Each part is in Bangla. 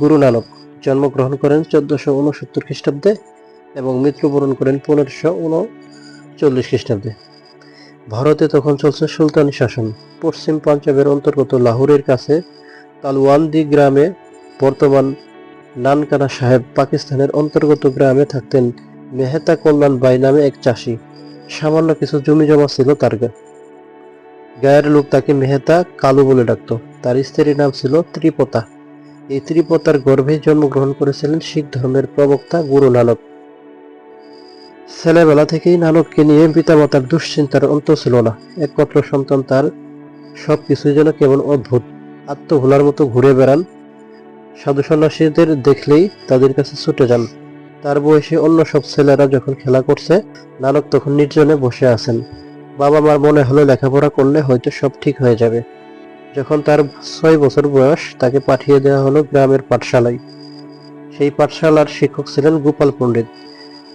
গুরু নানক জন্মগ্রহণ করেন চোদ্দশো উনসত্তর খ্রিস্টাব্দে এবং মৃত্যুবরণ করেন পনেরোশো উনচল্লিশ খ্রিস্টাব্দে। ভারতে তখন চলছে সুলতানি শাসন। পশ্চিম পাঞ্জাবের অন্তর্গত লাহোরের কাছে তালওয়ান্দি গ্রামে বর্তমান নানকানা সাহেব পাকিস্তানের অন্তর্গত গ্রামে থাকতেন মেহতা কল্যাণ বাই নামে এক চাষি। সামান্য কিছু জমি জমা ছিল তার গায়ের লোক তাকে মেহতা কালু বলে ডাকত। তার স্ত্রীর নাম ছিল ত্রিপতা। এই ত্রিপতার গর্ভে জন্মগ্রহণ করেছিলেন শিখ ধর্মের প্রবক্তা গুরু নানক। ছেলেবেলা থেকেই নানককে নিয়ে পিতামাতার দুশ্চিন্তার অন্ত ছিল না। একমাত্র সন্তান তার সবকিছুই যেন কেমন অদ্ভুত। আত্মভোলার মতো ঘুরে বেড়ান। সাধু সন্ন্যাসীদের দেখলেই তাদের কাছে ছুটে যান। তার বয়সে অন্য সব ছেলেরা যখন খেলা করছে, নানক তখন নির্জনে বসে আছেন। বাবা মার মনে হলো লেখাপড়া করলে হয়তো সব ঠিক হয়ে যাবে। যখন তার ছয় বছর বয়স, তাকে পাঠিয়ে দেওয়া হলো গ্রামের পাঠশালায়। সেই পাঠশালার শিক্ষক ছিলেন গোপাল পণ্ডিত।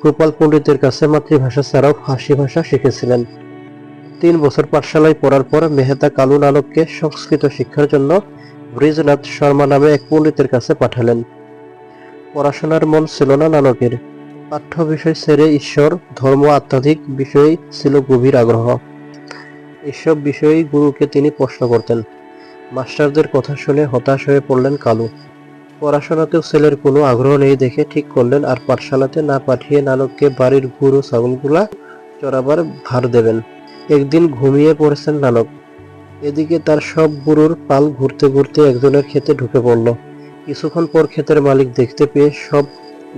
গোপাল পণ্ডিতের কাছে মাতৃভাষা ছাড়াও ফার্সি ভাষা শিখেছিলেন। তিন বছর পাঠশালায় পড়ার পর মেহতা কালু নানককে সংস্কৃত শিক্ষার জন্য ব্রিজনাথ শর্মা নামে এক পণ্ডিতের কাছে পাঠালেন। পড়াশোনার মন ছিল না নানকের। পাঠ্য বিষয় ছেড়ে ঈশ্বর, ধর্ম আধ্যাত্মিক বিষয়ে ছিল গভীর আগ্রহ। এসব বিষয়েই গুরুকে তিনি প্রশ্ন করতেন। মাস্টারদের কথা শুনে হতাশ হয়ে পড়লেন কালু। পড়াশোনাতেও ছেলের কোনো আগ্রহ নেই দেখে ঠিক করলেন আর পাঠশালাতে না পাঠিয়ে নানককে বাড়ির গুরু ছাগলগুলা চড়াবার ভার দেবেন। একদিন ঘুমিয়ে পড়েছেন নানক। এদিকে তার সব গুরুর পাল ঘুরতে ঘুরতে একজনের ক্ষেতে ঢুকে পড়ল। কিছুক্ষণ পর ক্ষেতের মালিক দেখতে পেয়ে সব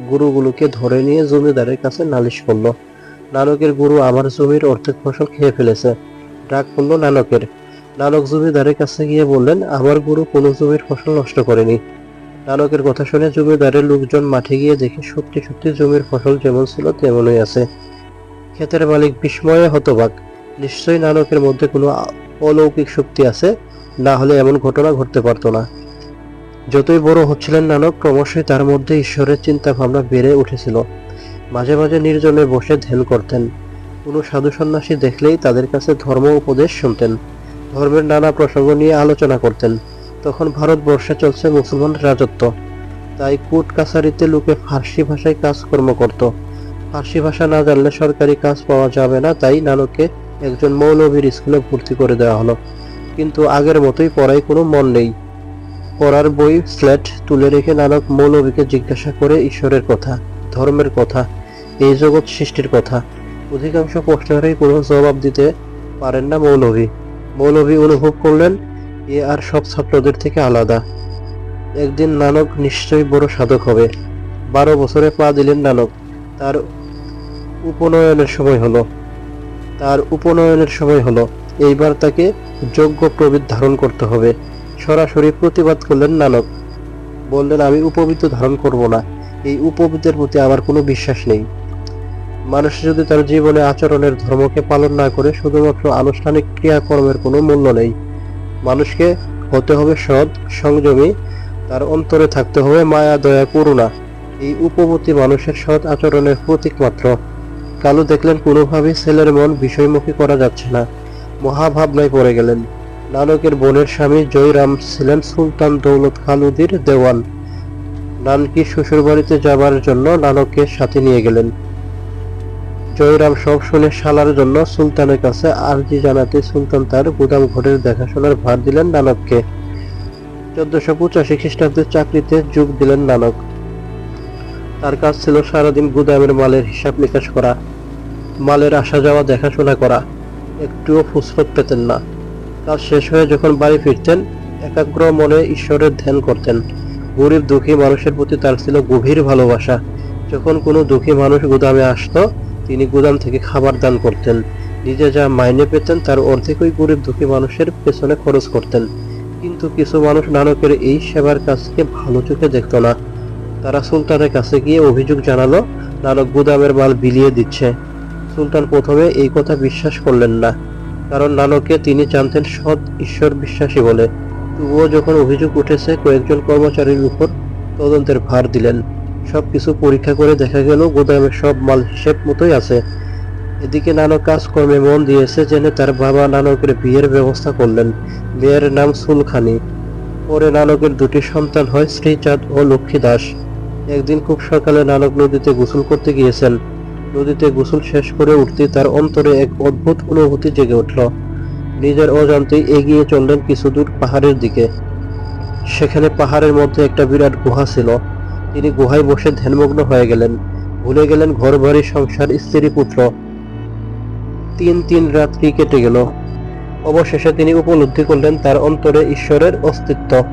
গুরুগুলোকে ধরে নিয়ে জমিদারের কাছে নালিশ করল। নানকের গুরু আমার জমির অর্ধেক ফসল খেয়ে ফেলেছে। ডাক পড়ল নানকের। নানক জমিদারের কাছে গিয়ে বললেন, আমার গুরু কোনো জমির ফসল নষ্ট করেনি। নানকের কথা শুনে জমিদারের লোকজন মাঠে গিয়ে দেখে সত্যি সত্যি জমির ফসল যেমন ছিল তেমনই আছে। ক্ষেতের মালিক বিস্ময়ে হতবাক। নিশ্চয়ই নানকের মধ্যে কোনো অলৌকিক শক্তি আছে, না হলে এমন ঘটনা ঘটতে পারতো না। যতই বড় হচ্ছিলেন নানক, ক্রমশই তার মধ্যে ঈশ্বরের চিন্তা ভাবনা বেড়ে উঠেছিল। মাঝে মাঝে নির্জনে বসে ধ্যান করতেন। কোনো সাধু সন্ন্যাসী দেখলেই তাদের কাছে ধর্ম উপদেশ শুনতেন। ধর্মের নানা প্রসঙ্গ নিয়ে আলোচনা করতেন। তখন ভারতবর্ষে চলছে মুসলমান রাজত্ব। তাই কোর্ট কাছারিতে লোকে ফার্সি ভাষায় কাজকর্ম করত। ফার্সি ভাষা না জানলে সরকারি কাজ পাওয়া যাবে না, তাই নানককে একজন মৌলভীর স্কুলে ভর্তি করে দেওয়া হলো। কিন্তু আগের মতোই পড়ায় কোনো মন নেই। পড়ার বই, স্লেট তুলে রেখে নানক মৌলভীকে জিজ্ঞাসা করে ঈশ্বরের কথা, ধর্মের কথা, এই জগৎ সৃষ্টির কথা। অধিকাংশ প্রশ্নেরই কোনো জবাব দিতে পারেন না মৌলভী। মৌলভী অনুভব করলেন, এ আর সব ছাত্রদের থেকে আলাদা। একদিন নানক নিশ্চয়ই বড় সাধক হবে। বারো বছরে পা দিলেন নানক। তার উপনয়নের সময় হলো। তার উপনয়নের সময় হলো। এইবার তাকে যোগ্য প্রবৃত্ত ধারণ করতে হবে। সরাসরি প্রতিবাদ করলেন নানক। বললেন, আমি উপবৃত্ত ধারণ করব না। এই উপবৃত্তের প্রতি আমার কোনো বিশ্বাস নেই। মানুষ যদি তার জীবনে আচরণের ধর্মকে পালন না করে শুধুমাত্র আনুষ্ঠানিক ক্রিয়াকর্মের কোনো মূল্য নেই, মানুষকে হতে হবে সৎ, সংযমী, তার অন্তরে থাকতে হবে মায়া, দয়া, করুণা। এই উপবর্তী মানুষের সৎ আচরণের প্রতীক মাত্র। কালু দেখলেন কোনোভাবেই ছেলের মন বিষয়মুখী করা যাচ্ছে না। মহাভাবনায় পড়ে গেলেন। নানকের বোনের স্বামী জয়রাম ছিলেন সুলতান দৌলত খালুদির দেওয়ান। নানকি শ্বশুরবাড়িতে যাবার জন্য নানককে সাথে নিয়ে গেলেন। জয়রাম সব শুনে শালার জন্য সুলতানের কাছে আর্জি জানাতে সুলতান তার গুদাম ঘরের দেখাশোনার ভার দিলেন নানককে। চোদ্দশো পঁচাশি খ্রিস্টাব্দে চাকরিতে যোগ দিলেন নানক। তার কাজ ছিল সারাদিন গুদামের মালের হিসাব নিকাশ করা, মালের আসা যাওয়া দেখাশোনা করা, একটুও ফুসফত পেতেন না। কাজ শেষ হয়ে যখন বাড়ি ফিরতেন, একাগ্র মনে ঈশ্বরের ধ্যান করতেন। গরিব দুঃখী মানুষের প্রতি তার ছিল গভীর ভালোবাসা। যখন কোনো দুঃখী মানুষ গুদামে আসতো তিনি গুদাম থেকে খাবার দান করতেন। নিজে যা মাইনে পেতেন, তার অর্ধেকই গরিব দুঃখী মানুষের পেছনে খরচ করতেন। কিন্তু কিছু মানুষ নানকের এই সেবার কাজকে ভালো চোখে দেখত না। তারা সুলতানের কাছে গিয়ে অভিযোগ জানালো, নানক গুদামের মাল বিলিয়ে দিচ্ছে। সুলতান প্রথমে এই কথা বিশ্বাস করলেন না, কারণ নানককে তিনি জানতেন সৎ ঈশ্বর বিশ্বাসী বলে। তবুও যখন অভিযোগ উঠেছে, কয়েকজন কর্মচারীর উপর তদন্তের ভার দিলেন। সবকিছু পরীক্ষা করে দেখা গেল গোদামের সব মাল হিসেব মতোই আছে। এদিকে নানক কাজকর্মে মন দিয়েছে জেনে তার বাবা নানকের বিয়ের ব্যবস্থা করলেন। বিয়ের নাম সুলখানি। পরে নানকের দুটি সন্তান হয় শ্রীচাঁদ ও লক্ষ্মী দাস। একদিন খুব সকালে নানক নদীতে গোসল করতে গিয়েছেন। নদীতে গোসল শেষ করে উঠতে তার অন্তরে এক অদ্ভুত অনুভূতি জেগে উঠল। নিজের অজান্তেই এগিয়ে চললেন কিছু দূর পাহাড়ের দিকে। সেখানে পাহাড়ের মধ্যে একটা বিরাট গুহা ছিল। তিনি গুহায় বসে ধ্যানমগ্ন হয়ে গেলেন। ভুলে গেলেন ঘর বাড়ি সংসার, স্ত্রী, পুত্র। তিন তিন রাত্রি কেটে গেল। অবশেষে তিনি উপলব্ধি করলেন তার অন্তরে ঈশ্বরের অস্তিত্ব।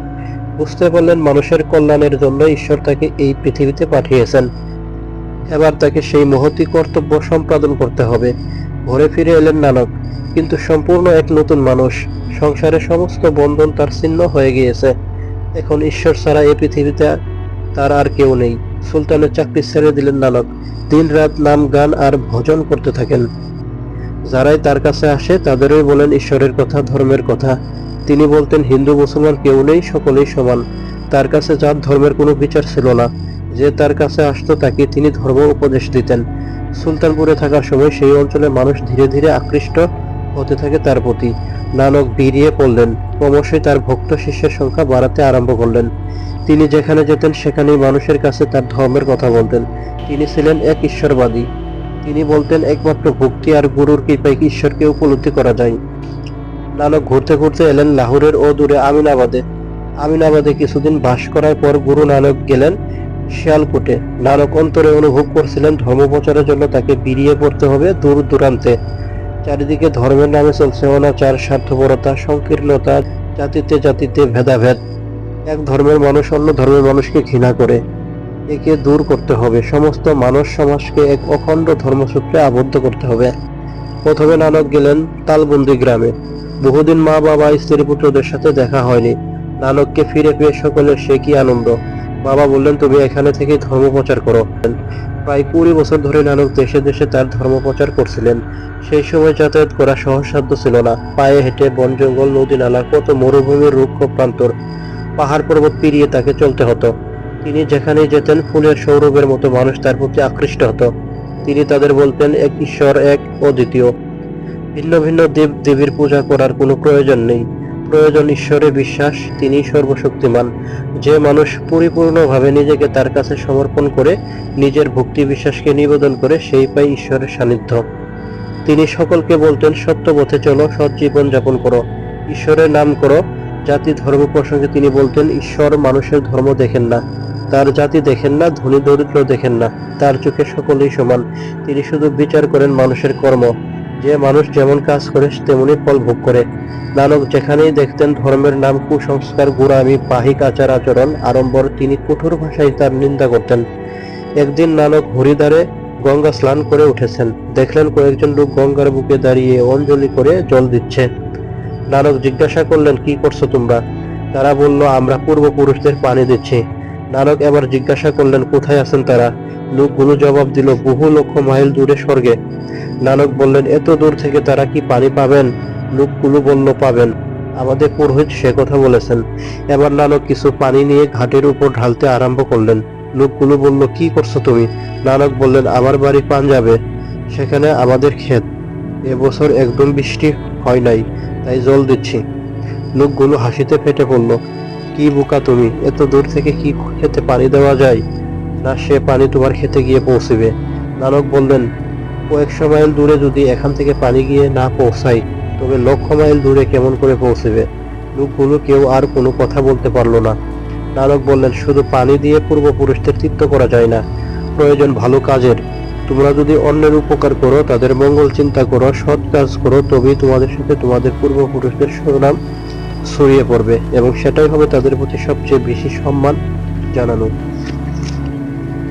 বুঝতে পারলেন মানুষের কল্যাণের জন্য ঈশ্বর তাকে এই পৃথিবীতে পাঠিয়েছেন। এবার তাকে সেই মহতি কর্তব্য সম্পাদন করতে হবে। ঘরে ফিরে এলেন নানক, কিন্তু সম্পূর্ণ এক নতুন মানুষ। সংসারের সমস্ত বন্ধন তার ছিন্ন হয়ে গিয়েছে। এখন ঈশ্বর ছাড়া এই পৃথিবীতে তার আর কেউ নেই। সুলতানের চাকরি ছেড়ে দিলেন নানক। দিন রাত নাম, গান আর ভজন করতে থাকেন। যারাই তার কাছে আসে, তাদেরই বলেন ঈশ্বরের কথা, ধর্মের কথা। তিনি বলতেন, হিন্দু, মুসলমান কেউ নেই, সকলেই সমান। তার কাছে যার ধর্মের কোনো বিচার ছিল না। যে তার কাছে আসতো, তাকে তিনি ধর্ম উপদেশ দিতেন। সুলতানপুরে থাকার সময় সেই অঞ্চলে মানুষ ধীরে ধীরে আকৃষ্ট হতে থাকে তার প্রতি। নানক বেরিয়ে পড়লেন। ক্রমশই তার ভক্ত শিষ্যের সংখ্যা বাড়াতে আরম্ভ করলেন। তিনি যেখানে যেতেন, সেখানেই মানুষের কাছে তার ধর্মের কথা বলতেন। তিনি ছিলেন এক ঈশ্বরবাদী। তিনি বলতেন, একমাত্র ভক্তি আর গুরুর কৃপায় ঈশ্বরকে উপলব্ধি করা যায়। নানক ঘুরতে ঘুরতে এলেন লাহোরের ও দূরে আমিনাবাদে। আমিনাবাদে কিছুদিন বাস করার পর গুরু নানক গেলেন শিয়ালকোটে। নানক অন্তরে অনুভব করছিলেন ধর্ম প্রচারের জন্য তাকে বেরিয়ে পড়তে হবে দূর দূরান্তে চারিদিকে ধর্মের নামে চলছে অনাচার, স্বার্থপরতা, সংকীর্ণতা, জাতিতে জাতিতে ভেদাভেদ। এক ধর্মের মানুষ অন্য ধর্মের মানুষকে ঘৃণা করে। একে দূর করতে হবে। সমস্ত মানব সমাজকে এক অখণ্ড ধর্মসূত্রে আবদ্ধ করতে হবে। প্রথমে নানক গেলেন তালবন্দি গ্রামে। বহুদিন মা, বাবা, স্ত্রী, পুত্রদের সাথে দেখা হয়নি। নানককে ফিরে পেয়ে সকলের সে কি আনন্দ। বাবা বললেন, তুমি এখানে থেকে ধর্ম প্রচার করো। প্রায় কুড়ি বছর ধরে নানক দেশে দেশে তার ধর্ম প্রচার করছিলেন। সেই সময় যাতায়াত করা সহজসাধ্য ছিল না। পায়ে হেঁটে বন, জঙ্গল, নদী, নালা, কত মরুভূমির রুক্ষ প্রান্তর, পাহাড় পর্বত পেরিয়ে তাকে চলতে হতো। তিনি যেখানেই যেতেন, ফুলের সৌরভের মতো মানুষ তার প্রতি আকৃষ্ট হতো। তিনি তাদের বলতেন, এক ঈশ্বর, এক অদ্বিতীয় ভিন্ন ভিন্ন দেব দেবীর পূজা করার কোনো প্রয়োজন নেই। প্রয়োজন ঈশ্বরে বিশ্বাস, তিনি সর্বশক্তিমান। যে মানুষ পরিপূর্ণভাবে নিজেকে তার কাছে সমর্পণ করে, নিজের ভক্তি বিশ্বাসকে নিবেদন করে, সেই পায় ঈশ্বরের সান্নিধ্য। তিনি সকলকে বলতেন সত্য পথে চলো, সৎ জীবন যাপন করো। ঈশ্বরের নাম করো, জাতি ধর্ম প্রসঙ্গে তিনি বলতেন, ঈশ্বর মানুষের ধর্ম দেখেন না। তার জাতি দেখেন না, ধনী দরিদ্র দেখেন না। তার চোখে সকলেই সমান। তিনি শুধু বিচার করেন মানুষের কর্ম। যে মানুষ যেমন কাজ করে তেমনি ফল ভোগ করে। নানক, যেখানেই দেখতেন ধর্মের নাম, কুসংস্কার, গোড়ামি পাহিক আচার আচরণ, আড়ম্বর, তিনি কঠোর ভাষায় তার নিন্দা করতেন। একদিন নানক হরিদ্বারে গঙ্গা স্নান করে উঠেছেন। দেখলেন কয়েকজন লোক গঙ্গার বুকে দাঁড়িয়ে অঞ্জলি করে জল দিচ্ছে। নানক জিজ্ঞাসা করলেন, কি করছ তোমরা? তারা বলল, আমরা পূর্বপুরুষদের পানি দিচ্ছি। নানক এবার জিজ্ঞাসা করলেন, কোথায় আছেন তারা? লোকগুলো জবাব দিল, বহু লক্ষ মাইল দূরে স্বর্গে। নানক বললেন, এত দূর থেকে তারা কি পানি পাবেন? লোকগুলো বলল পাবেন। আমাদের পুরোহিত সে কথা বলেছেন। এবার নানক কিছু পানি নিয়ে ঘাটের উপর ঢালতে আরম্ভ করলেন। লোকগুলো বলল কি করছ তুমি? নানক বললেন, আমার বাড়ি পাঞ্জাবে, সেখানে আমাদের ক্ষেত। এবছর একদম বৃষ্টি হয় নাই, তাই জল দিচ্ছি। লোকগুলো হাসিতে ফেটে পড়ল, কি বোকা তুমি? এত দূর থেকে কি খেতে পানি দেওয়া যায়? না, সে পানি তোমার খেতে গিয়ে পৌঁছবে। নানক বললেন কয়েকশো মাইল দূরে যদি এখান থেকে পানি গিয়ে না পৌঁছাই তবে লক্ষ মাইল দূরে কেমন করে পৌঁছবে? লোকগুলো কেউ আর কোনো কথা বলতে পারল না। নানক বললেন, শুধু পানি দিয়ে পূর্বপুরুষদের তৃপ্ত করা যায় না। প্রয়োজন ভালো কাজের। তোমরা যদি অন্যের উপকার করো, তাদের মঙ্গল চিন্তা করো, সৎ কাজ করো, তবেই তোমাদের সাথে তোমাদের পূর্বপুরুষদের সুনাম ছড়িয়ে পড়বে এবং সেটাই হবে তাদের প্রতি সবচেয়ে বেশি সম্মান জানানো।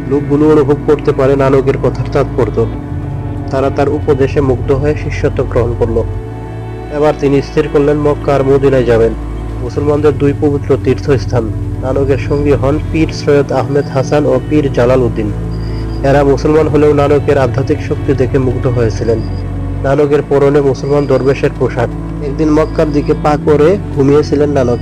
লোকগুলো অনুভব করতে পারে নানকের কথার তাৎপর্য। তারা তার উপদেশে মুগ্ধ হয়ে শিষ্যত্ব গ্রহণ করল। এবার তিনি স্থির করলেন মক্কা আর মদিনায় যাবেন। মুসলমানদের দুই পবিত্র তীর্থস্থান। নানকের সঙ্গী হন পীর সৈয়দ আহমেদ হাসান ও পীর জালাল উদ্দিন। এরা মুসলমান হলেও নানকের আধ্যাত্মিক শক্তি দেখে মুগ্ধ হয়েছিলেন। নানকের পরনে মুসলমান দরবেশের পোশাক। একদিন মক্কার দিকে পা করে ঘুমিয়েছিলেন নানক।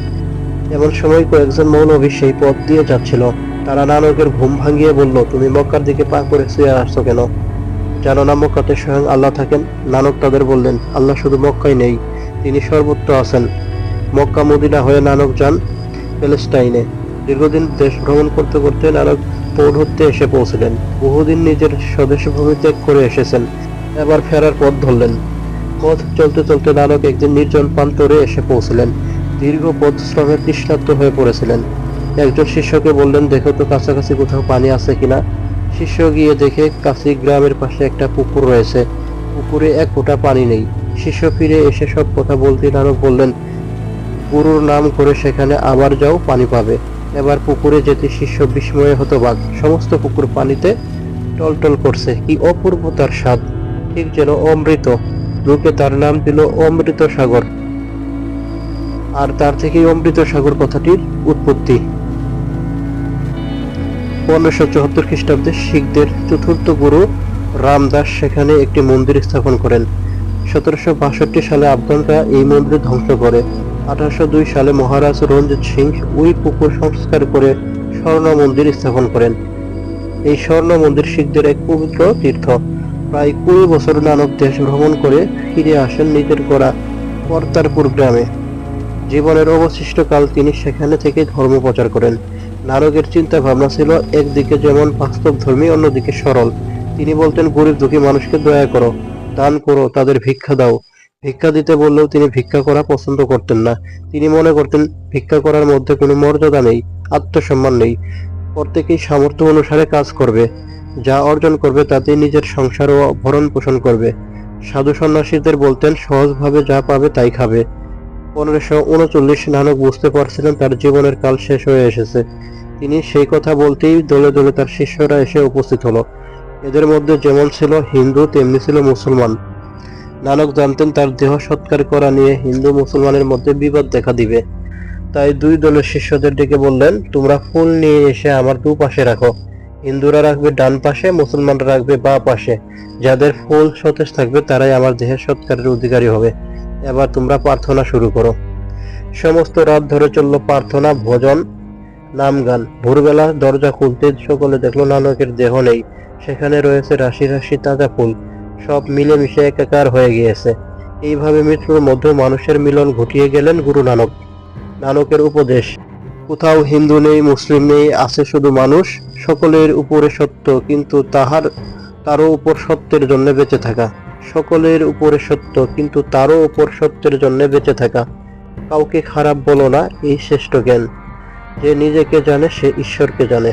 এমন সময় কয়েকজন মৌলভী সেই পথ দিয়ে যাচ্ছিল। তারা নানকের ঘুম ভাঙিয়ে বলল, তুমি মক্কার দিকে পা করে শুয়ে আসছো কেন? জানো না মক্কাতে স্বয়ং আল্লাহ থাকেন। নানক তাদের বললেন, আল্লাহ শুধু মক্কায় নেই, তিনি সর্বত্র আছেন। মক্কা মদিনা হয়ে নানক যান প্যালেস্টাইনে দীর্ঘদিন দেশ ভ্রমণ করতে করতে নানক পৌরহত্যে এসে পৌঁছলেন। বহুদিন নিজের স্বদেশ ভূমি ত্যাগ করে এসেছেন। এবার ফেরার পথ ধরলেন। পথ চলতে চলতে নানক একদিন নির্জন প্রান্তরে এসে পৌঁছলেন। দীর্ঘ পথ শ্রমে তৃষ্ণার্ত হয়ে পড়েছিলেন। একজন শিষ্যকে বললেন, দেখো তো কাছাকাছি কোথাও পানি আছে কিনা? শিষ্য গিয়ে দেখে কাছি গ্রামের পাশে একটা পুকুর রয়েছে। পুকুরে এক ফোঁটা পানি নেই। শিষ্য ফিরে এসে সব কথা বলতে নানক বললেন, গুরুর নাম করে সেখানে আবার যাও, পানি পাবে। এবার পুকুরে যেতে শিষ্য বিস্ময়ে হতবাক। সমস্ত পুকুর পানিতে টলটল করছে। কি অপূর্ব তার স্বাদ! ঠিক যেন অমৃত। লোকে তার নাম দিল অমৃত সাগর। আর তার থেকেই অমৃত সাগর কথাটির উৎপত্তি। পনেরোশো চুয়াত্তর খ্রিস্টাব্দে শিখদের চতুর্থ গুরু রামদাস সেখানে একটি মন্দির স্থাপন করেন। সতেরোশো বাষট্টি সালে আফগানরা এই মন্দির ধ্বংস করে। আঠারোশো দুই সালে মহারাজ রঞ্জিত সিং ওই পুকুর সংস্কার করে স্বর্ণ মন্দির স্থাপন করেন। এই স্বর্ণ মন্দির শিখদের এক পবিত্র তীর্থ। প্রায় কুড়ি বছর নানক দেশ ভ্রমণ করে ফিরে আসেন নিজের করা কর্তারপুর গ্রামে। জীবনের অবশিষ্ট কাল তিনি সেখানে থেকে ধর্ম প্রচার করেন। নানকের চিন্তা ভাবনা ছিল, একদিকে যেমন বাস্তব ধর্মী অন্যদিকে সরল। তিনি বলতেন, গরিব দুঃখী মানুষকে দয়া করো, দান করো, তাদের ভিক্ষা দাও। ভিক্ষা দিতে বললেও তিনি ভিক্ষা করা পছন্দ করতেন না। তিনি মনে করতেন, ভিক্ষা করার মধ্যে কোনো মর্যাদা নেই, আত্মসম্মান নেই। প্রত্যেকেই সামর্থ্য অনুসারে কাজ করবে। যা অর্জন করবে তাতে নিজের সংসার ও ভরণ পোষণ করবে। সাধু সন্ন্যাসীদের বলতেন, সহজভাবে যা পাবে, তাই খাবে। পনেরোশো উনচল্লিশ নানক বুঝতে পারছিলেন তার জীবনের কাল শেষ হয়ে এসেছে। তিনি সেই কথা বলতেই দলে দলে তার শিষ্যরা এসে উপস্থিত হলো। এদের মধ্যে যেমন ছিল হিন্দু, তেমনি ছিল মুসলমান। নানক জানতেন তার দেহ সৎকার করা নিয়ে হিন্দু মুসলমানের মধ্যে বিবাদ দেখা দিবে। তাই দুই দলের শিষ্যদের ডেকে বললেন, তোমরা ফুল নিয়ে এসে আমার দু পাশে রাখো। হিন্দুরা রাখবে ডান পাশে, মুসলমানরা রাখবে বা পাশে। যাদের ফুল সতেজ থাকবে তারাই আমার দেহের সৎকারের অধিকারী হবে। এবার তোমরা প্রার্থনা শুরু করো। সমস্ত রাত ধরে চলল প্রার্থনা, ভোজন নাম গান ভোরবেলা দরজা খুলতে সকলে দেখল নানকের দেহ নেই। সেখানে রয়েছে রাশি রাশি তাজা ফুল। সব মিলেমিশে একাকার হয়ে গিয়েছে। এইভাবে মৃত্যুর মধ্যে মানুষের মিলন ঘটিয়ে গেলেন গুরু নানক। নানকের উপদেশ, কোথাও হিন্দু নেই, মুসলিম নেই, আছে শুধু মানুষ, সকলের উপরে সত্য, কিন্তু তাহার, তারও উপর সত্যের জন্য বেঁচে থাকা। সকলের উপরে সত্য, কিন্তু তারও উপর সত্যের জন্য বেঁচে থাকা। কাউকে খারাপ বলো না, এই শ্রেষ্ঠ জ্ঞান। যে নিজেকে জানে, সে ঈশ্বরকে জানে।